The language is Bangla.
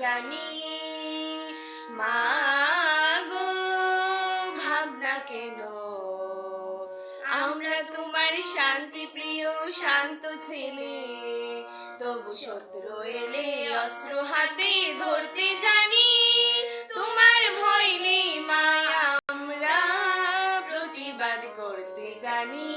জানি। মা গো, ভাবনা কেন? আমরা তোমার শান্তি প্রিয়, শান্ত ছেলে। তবু শত্রু এলে অস্ত্র হাতে ধরতে জানি। তোমার ভয় নেই মায়া আমরা প্রতিবাদ করতে জানি।